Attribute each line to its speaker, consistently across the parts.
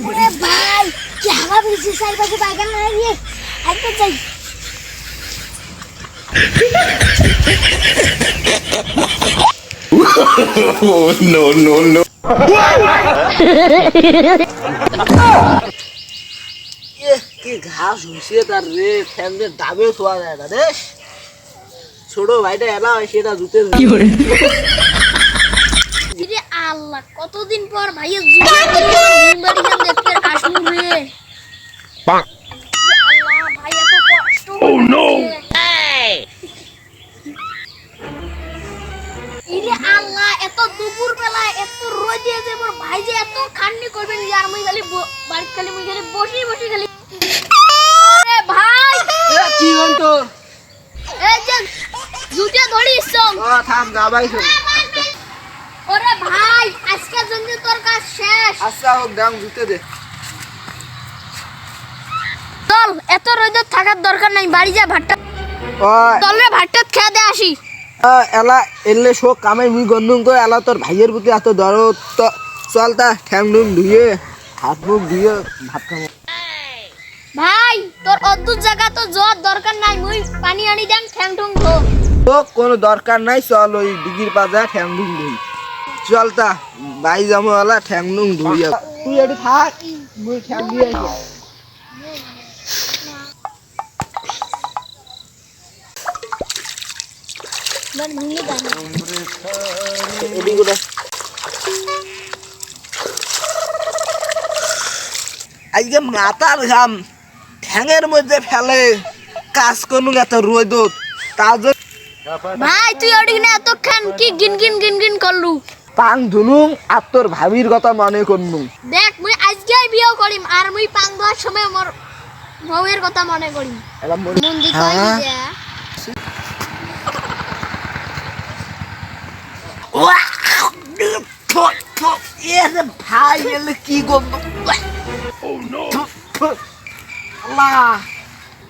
Speaker 1: ওরে ভাই কি হাওয়া বেশি সাই পাশে বাগান না একবার যাই।
Speaker 2: Oh no no. no!
Speaker 3: কি ঘাস হইছে তার রে ফ্যানদের ডাবে শোয়া যায় না রে ছোট ভাইটা এলা সেটা জুতে
Speaker 1: কতদিন পর ভাইয়ের জুতা দেখতে আসলু রে?
Speaker 2: Bonk.
Speaker 1: ভাই এত কষ্ট ও নো ইরে আল্লাহ এত দুপুর বেলা এত রোদে যে মোর ভাই যে এত খান্নি করবেন আর মুই খালি ব- খালি মুই খালি বসি বসি খালি আরে ভাই!
Speaker 3: কি হন তোর
Speaker 1: এই যে জুতা ধরিস
Speaker 3: ও থাম যাবাই শোন
Speaker 1: ওরে ভাই আজকের জন্য তোর কাজ শেষ।
Speaker 3: আচ্ছা হোক দাম জুতে দে।
Speaker 1: চল এত রোদে থাকার দরকার নাই বাড়ি যা চল রে ভাতটা খেয়ে দে আসি।
Speaker 3: এলা এলে শোক কামে মুই গন্ধম করে এলা তোর ভাইয়ের প্রতি এত দরদ চল তা ঠ্যাং ধুয়ে হাত মুখ ধুয়ে ভাত খাব।
Speaker 1: ভাই তোর অদ্ভুত জায়গা তো যাওয়ার দরকার নাই মুই পানি আনি দেন ঠ্যাং ঠুং ধো।
Speaker 3: তো কোনো দরকার নাই চল ওই দিঘির পাজা ঠ্যাং ধুই। চল তা বাই এলা ঠ্যাং ঠুং ধুই তুই এটি থাক মুই ঠ্যাং দিয়ে আসি।
Speaker 1: মান
Speaker 3: আজকে মাথার ঘাম ঠ্যাঙের মধ্যে ফেলে কাজ করলু এত রোদ তার জন্য
Speaker 1: ভাই তুই ওটি না এতক্ষণ কি গিন গিন গিন গিন করলু?
Speaker 3: পাং ধুনুম আর তোর ভাবির কথা মনে করনু।
Speaker 1: দেখ মুই আজকে বিয়ে করিম আর মুই পাং দেওয়ার সময় মোর বউয়ের কথা মনে করিম
Speaker 3: এলা মন
Speaker 1: দি কই?
Speaker 3: ভাই এলে কি গন্ধ আল্লাহ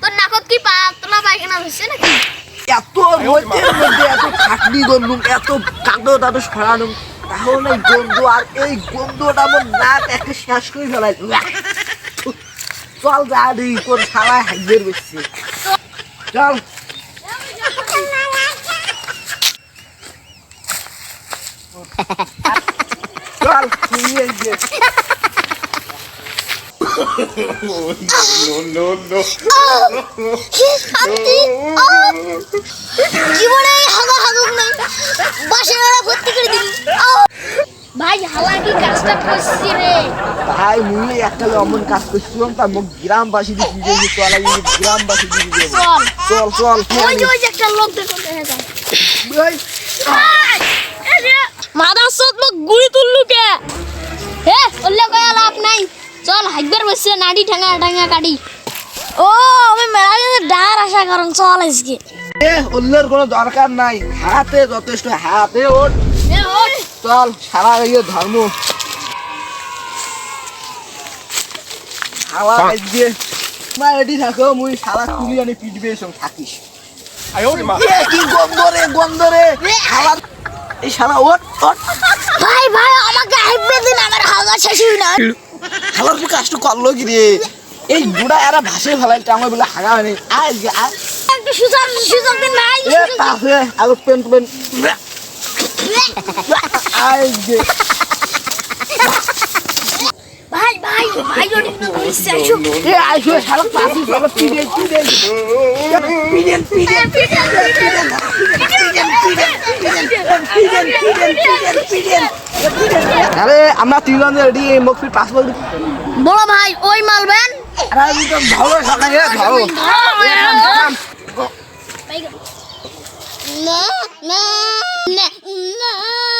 Speaker 1: তোর নাকত কি পাতলা পায়খানা হচ্ছে নাকি?
Speaker 3: এত রোদের মধ্যে এত খাটনি গন্ধ এত কাঁদো দাদু সরানো তাহলে গন্ধ আর এই গন্ধটা আমার নাক একটা করে ফেলাই চল যা তোর চল। চল!
Speaker 1: জীবনে হাগা হাগুক নাই বাসে ভর্তি কি কাজটা করছি রে।
Speaker 3: ভাই মুই একটা অমন কাজ করছিলাম তার মুখ গ্রামবাসী দিয়ে দিয়ে দিয়ে চলা গিয়ে গ্রামবাসী দিয়ে দিয়ে
Speaker 1: চল।
Speaker 3: চল
Speaker 1: ওই যে ওই যে একটা লোক দেখো দেখা যায় মাদার সত মোক গুড়ি তুললু কে? হে ওল্লে কয়া লাভ নাই। চল হাইবার বসে নাড়ি ঠাঙ্গা ঠাঙ্গা কাটি। ও আমি মেলা ডার আশা করুন চল আজকে।
Speaker 3: এ অন্যের কোনো দরকার নাই। হাতে যথেষ্ট হাতে ওঠ। চল সারা ইয়ে ধর্ম হাওয়া দিয়ে মা রেডি থাকো মুই সারা তুলি আনি পিটবে এসব থাকিস
Speaker 2: I owed him
Speaker 3: এ কি গন্ধ রে গন্ধ এই সারা ওঠ ওঠ
Speaker 1: ভাই ভাই আমাকে হাইবে দিন আমার হাগা শেষ হই না।
Speaker 3: হাওয়ার পর কাজটা করল কি রে? এই বুড়া এরা ভাসে ফেলাই টাঙ্গা বলে হাগা হয়নি। আয় যে আয়।
Speaker 1: একটু সুযোগ সুযোগ দিন ভাই
Speaker 3: এ তাছে আলো পেন পেন।
Speaker 1: ভাই ভাই ভাই আসো
Speaker 3: সারা পাশে সারা পিড়ে পিড়ে পিড়ে পিড়ে আরে আমরা তিনজন রেডি মুখ পাঁচ বল
Speaker 1: বড় ভাই ওই মালবেন
Speaker 3: আরে আমি তো ভালো সকালে ধরো
Speaker 1: না না 那那。